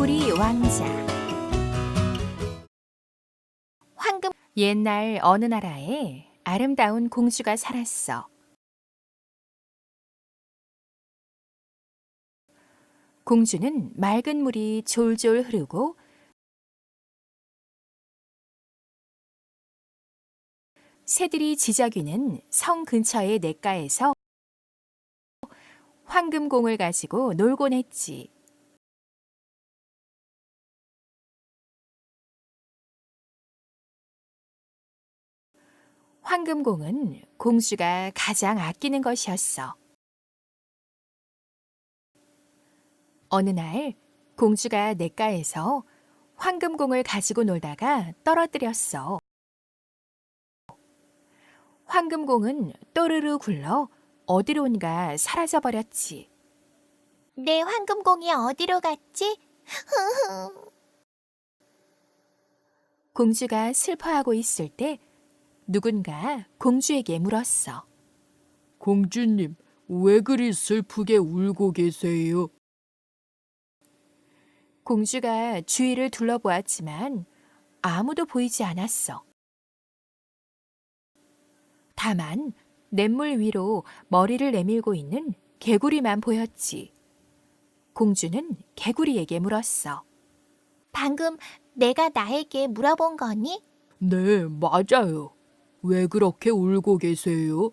개구리 왕자 황금 옛날 어느 나라에 아름다운 공주가 살았어. 공주는 맑은 물이 졸졸 흐르고 새들이 지저귀는 성 근처의 냇가에서 황금공을 가지고 놀곤 했지. 황금공은 공주가 가장 아끼는 것이었어. 어느 날 공주가 냇가에서 황금공을 가지고 놀다가 떨어뜨렸어. 황금공은 또르르 굴러 어디론가 사라져 버렸지. 내 황금공이 어디로 갔지? 공주가 슬퍼하고 있을 때 누군가 공주에게 물었어. 공주님, 왜 그리 슬프게 울고 계세요? 공주가 주위를 둘러보았지만 아무도 보이지 않았어. 다만 냇물 위로 머리를 내밀고 있는 개구리만 보였지. 공주는 개구리에게 물었어. 방금 내가 나에게 물어본 거니? 네, 맞아요. 왜 그렇게 울고 계세요?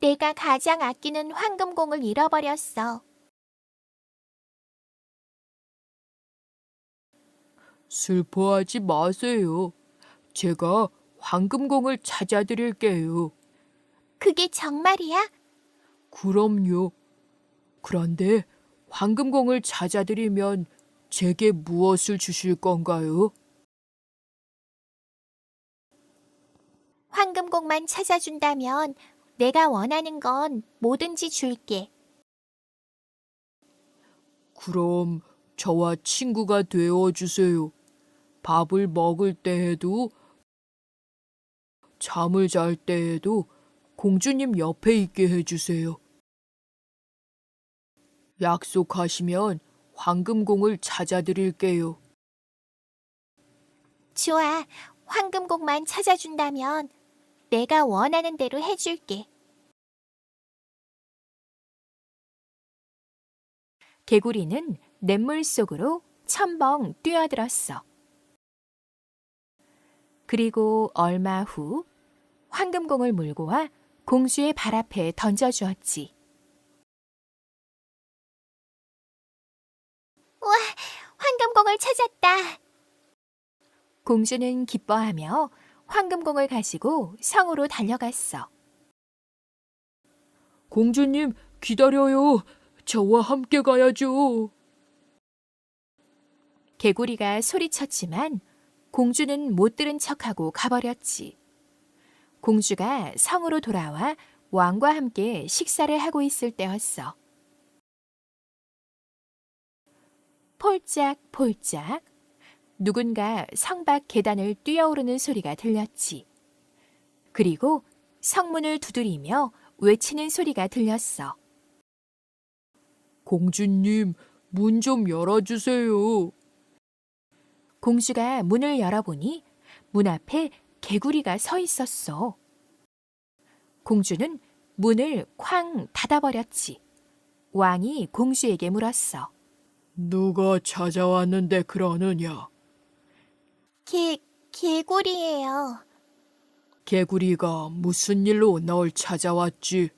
내가 가장 아끼는 황금공을 잃어버렸어. 슬퍼하지 마세요. 제가 황금공을 찾아드릴게요. 그게 정말이야? 그럼요. 그런데 황금공을 찾아드리면 제게 무엇을 주실 건가요? 황금공만 찾아준다면 내가 원하는 건 뭐든지 줄게. 그럼 저와 친구가 되어 주세요. 밥을 먹을 때에도 잠을 잘 때에도 공주님 옆에 있게 해주세요. 약속하시면 황금공을 찾아드릴게요. 좋아. 황금공만 찾아준다면 내가 원하는 대로 해줄게. 개구리는 냇물 속으로 첨벙 뛰어들었어. 그리고 얼마 후 황금공을 물고 와 공주의 발 앞에 던져주었지. 황금공을 찾았다. 공주는 기뻐하며 황금공을 가지고 성으로 달려갔어. 공주님, 기다려요. 저와 함께 가야죠. 개구리가 소리쳤지만 공주는 못 들은 척하고 가버렸지. 공주가 성으로 돌아와 왕과 함께 식사를 하고 있을 때였어. 폴짝폴짝 누군가 성밖 계단을 뛰어오르는 소리가 들렸지. 그리고 성문을 두드리며 외치는 소리가 들렸어. 공주님, 문 좀 열어주세요. 공주가 문을 열어보니 문 앞에 개구리가 서 있었어. 공주는 문을 쾅 닫아버렸지. 왕이 공주에게 물었어. 누가 찾아왔는데 그러느냐? 개, 개구리예요. 개구리가 무슨 일로 널 찾아왔지?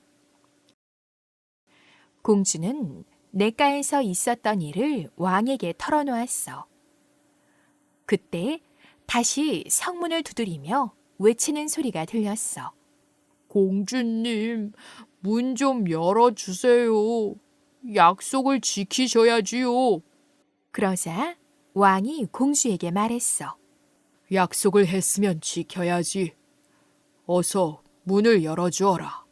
공주는 냇가에서 있었던 일을 왕에게 털어놓았어. 그때 다시 성문을 두드리며 외치는 소리가 들렸어. 공주님, 문 좀 열어주세요. 약속을 지키셔야지요. 그러자 왕이 공주에게 말했어. 약속을 했으면 지켜야지. 어서 문을 열어주어라.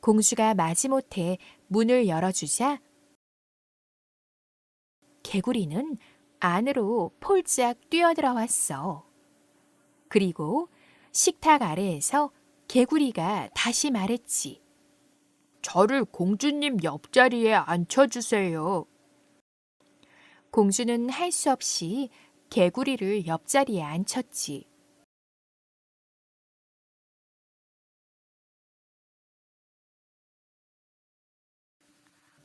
공주가 마지못해 문을 열어주자 개구리는 안으로 폴짝 뛰어들어왔어. 그리고 식탁 아래에서 개구리가 다시 말했지. 저를 공주님 옆자리에 앉혀주세요. 공주는 할 수 없이 개구리를 옆자리에 앉혔지.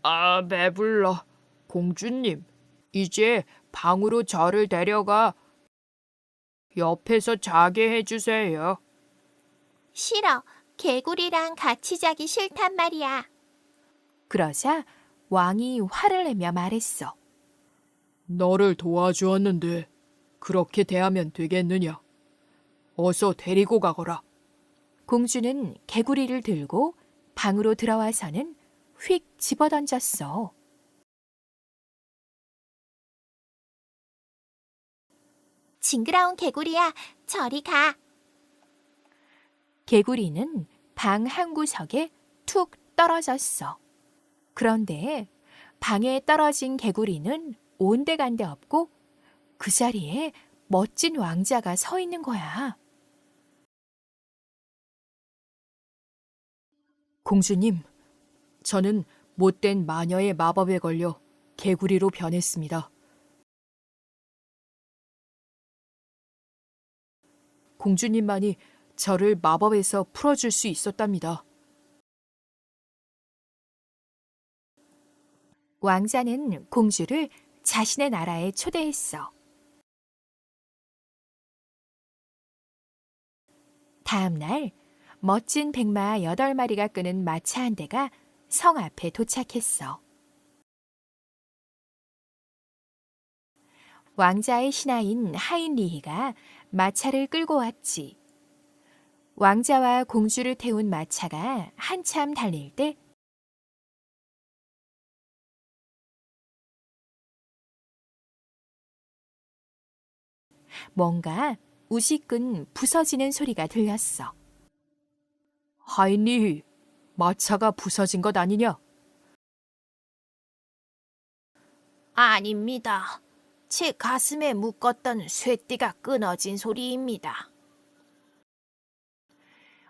아, 배불러. 공주님, 이제 방으로 저를 데려가 옆에서 자게 해주세요. 싫어. 개구리랑 같이 자기 싫단 말이야. 그러자 왕이 화를 내며 말했어. 너를 도와주었는데 그렇게 대하면 되겠느냐? 어서 데리고 가거라. 공주는 개구리를 들고 방으로 들어와서는 휙 집어던졌어. 징그러운 개구리야, 저리 가. 개구리는 방 한 구석에 툭 떨어졌어. 그런데 방에 떨어진 개구리는 온데간데 없고 그 자리에 멋진 왕자가 서 있는 거야. 공주님, 저는 못된 마녀의 마법에 걸려 개구리로 변했습니다. 공주님만이 저를 마법에서 풀어줄 수 있었답니다. 왕자는 공주를 자신의 나라에 초대했어. 다음 날 멋진 백마 여덟 마리가 끄는 마차 한 대가 성 앞에 도착했어. 왕자의 신하인 하인리히가 마차를 끌고 왔지. 왕자와 공주를 태운 마차가 한참 달릴 때 뭔가 우시끈 부서지는 소리가 들렸어. 하인리, 마차가 부서진 것 아니냐? 아닙니다. 제 가슴에 묶었던 쇠띠가 끊어진 소리입니다.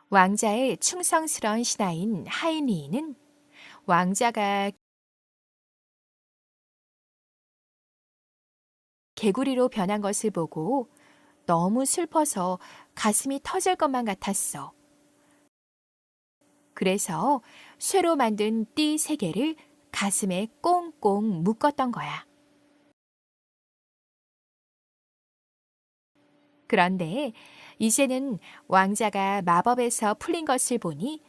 왕자의 충성스러운 신하인 하인리는 왕자가 개구리로 변한 것을 보고 너무 슬퍼서 가슴이 터질 것만 같았어. 그래서 쇠로 만든 띠 세 개를 가슴에 꽁꽁 묶었던 거야. 그런데 이제는 왕자가 마법에서 풀린 것을 보니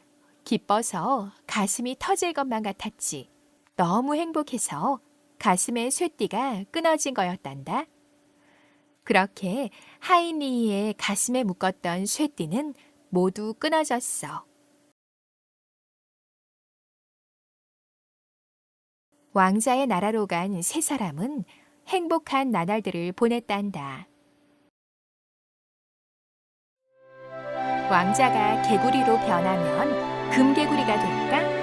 기뻐서 가슴이 터질 것만 같았지. 너무 행복해서 가슴의 쇠띠가 끊어진 거였단다. 그렇게 하이니의 가슴에 묶었던 쇠띠는 모두 끊어졌어. 왕자의 나라로 간 세 사람은 행복한 나날들을 보냈단다. 왕자가 개구리로 변하면 금개구리가 될까?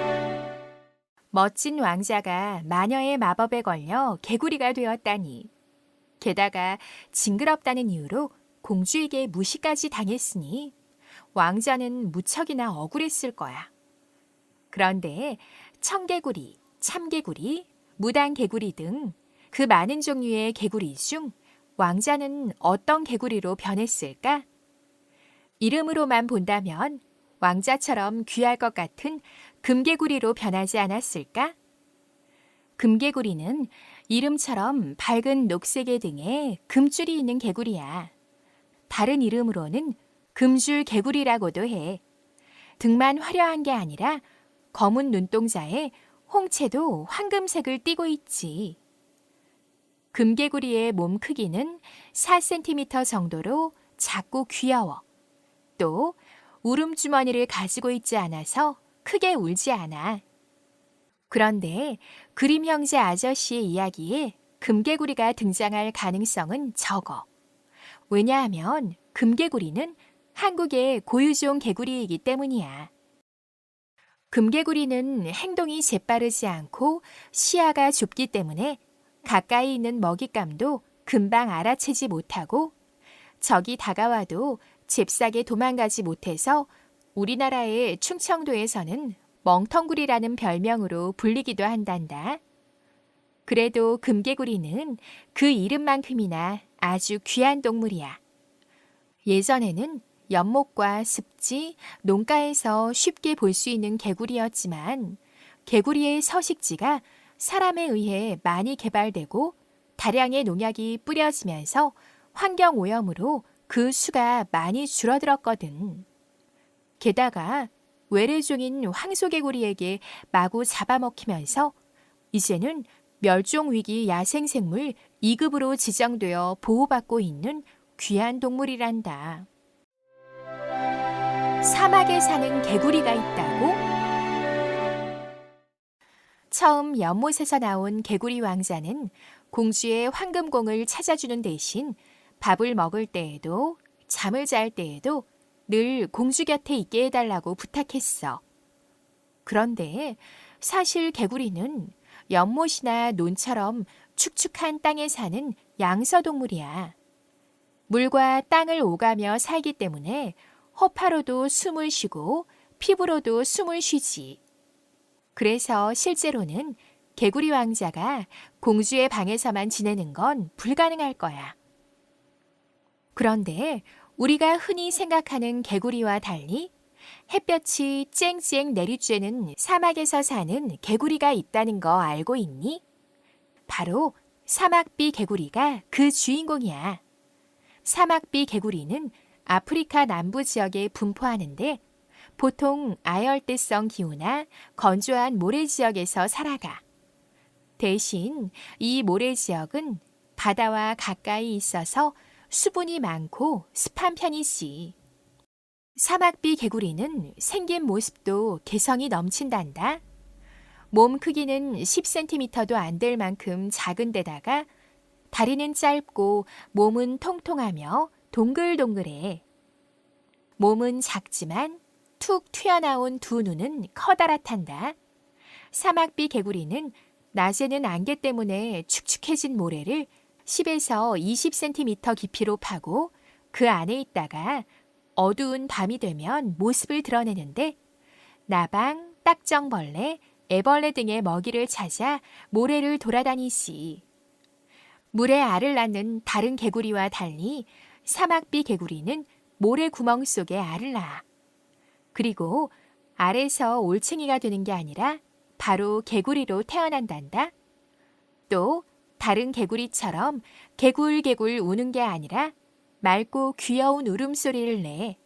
멋진 왕자가 마녀의 마법에 걸려 개구리가 되었다니. 게다가 징그럽다는 이유로 공주에게 무시까지 당했으니 왕자는 무척이나 억울했을 거야. 그런데 청개구리, 참개구리, 무당개구리 등 그 많은 종류의 개구리 중 왕자는 어떤 개구리로 변했을까? 이름으로만 본다면 왕자처럼 귀할 것 같은 금개구리로 변하지 않았을까? 금개구리는 이름처럼 밝은 녹색의 등에 금줄이 있는 개구리야. 다른 이름으로는 금줄 개구리라고도 해. 등만 화려한 게 아니라 검은 눈동자에 홍채도 황금색을 띠고 있지. 금개구리의 몸 크기는 4cm 정도로 작고 귀여워. 또 울음주머니를 가지고 있지 않아서 크게 울지 않아. 그런데 그림 형제 아저씨의 이야기에 금개구리가 등장할 가능성은 적어. 왜냐하면 금개구리는 한국의 고유종 개구리이기 때문이야. 금개구리는 행동이 재빠르지 않고 시야가 좁기 때문에 가까이 있는 먹잇감도 금방 알아채지 못하고 적이 다가와도 잽싸게 도망가지 못해서 우리나라의 충청도에서는 멍텅구리라는 별명으로 불리기도 한단다. 그래도 금개구리는 그 이름만큼이나 아주 귀한 동물이야. 예전에는 연못과 습지, 농가에서 쉽게 볼 수 있는 개구리였지만 개구리의 서식지가 사람에 의해 많이 개발되고 다량의 농약이 뿌려지면서 환경 오염으로 그 수가 많이 줄어들었거든. 게다가 외래종인 황소개구리에게 마구 잡아먹히면서 이제는 멸종위기 야생생물 2급으로 지정되어 보호받고 있는 귀한 동물이란다. 사막에 사는 개구리가 있다고? 처음 연못에서 나온 개구리 왕자는 공주의 황금공을 찾아주는 대신 밥을 먹을 때에도 잠을 잘 때에도 늘 공주 곁에 있게 해달라고 부탁했어. 그런데 사실 개구리는 연못이나 논처럼 축축한 땅에 사는 양서동물이야. 물과 땅을 오가며 살기 때문에 허파로도 숨을 쉬고 피부로도 숨을 쉬지. 그래서 실제로는 개구리 왕자가 공주의 방에서만 지내는 건 불가능할 거야. 그런데 우리가 흔히 생각하는 개구리와 달리 햇볕이 쨍쨍 내리쬐는 사막에서 사는 개구리가 있다는 거 알고 있니? 바로 사막비 개구리가 그 주인공이야. 사막비 개구리는 아프리카 남부 지역에 분포하는데 보통 아열대성 기후나 건조한 모래 지역에서 살아가. 대신 이 모래 지역은 바다와 가까이 있어서 수분이 많고 습한 편이지. 사막비 개구리는 생긴 모습도 개성이 넘친단다. 몸 크기는 10cm도 안 될 만큼 작은 데다가 다리는 짧고 몸은 통통하며 동글동글해. 몸은 작지만 툭 튀어나온 두 눈은 커다랗단다. 사막비 개구리는 낮에는 안개 때문에 축축해진 모래를 10에서 20cm 깊이로 파고 그 안에 있다가 어두운 밤이 되면 모습을 드러내는데 나방, 딱정벌레, 애벌레 등의 먹이를 찾아 모래를 돌아다니지. 물에 알을 낳는 다른 개구리와 달리 사막비 개구리는 모래 구멍 속에 알을 낳아. 그리고 알에서 올챙이가 되는 게 아니라 바로 개구리로 태어난단다. 또 다른 개구리처럼 개굴개굴 우는 게 아니라 맑고 귀여운 울음소리를 내.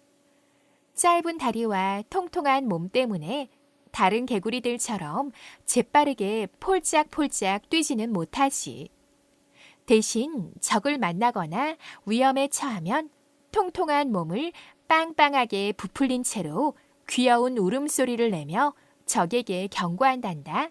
짧은 다리와 통통한 몸 때문에 다른 개구리들처럼 재빠르게 폴짝폴짝 뛰지는 못하지. 대신 적을 만나거나 위험에 처하면 통통한 몸을 빵빵하게 부풀린 채로 귀여운 울음소리를 내며 적에게 경고한단다.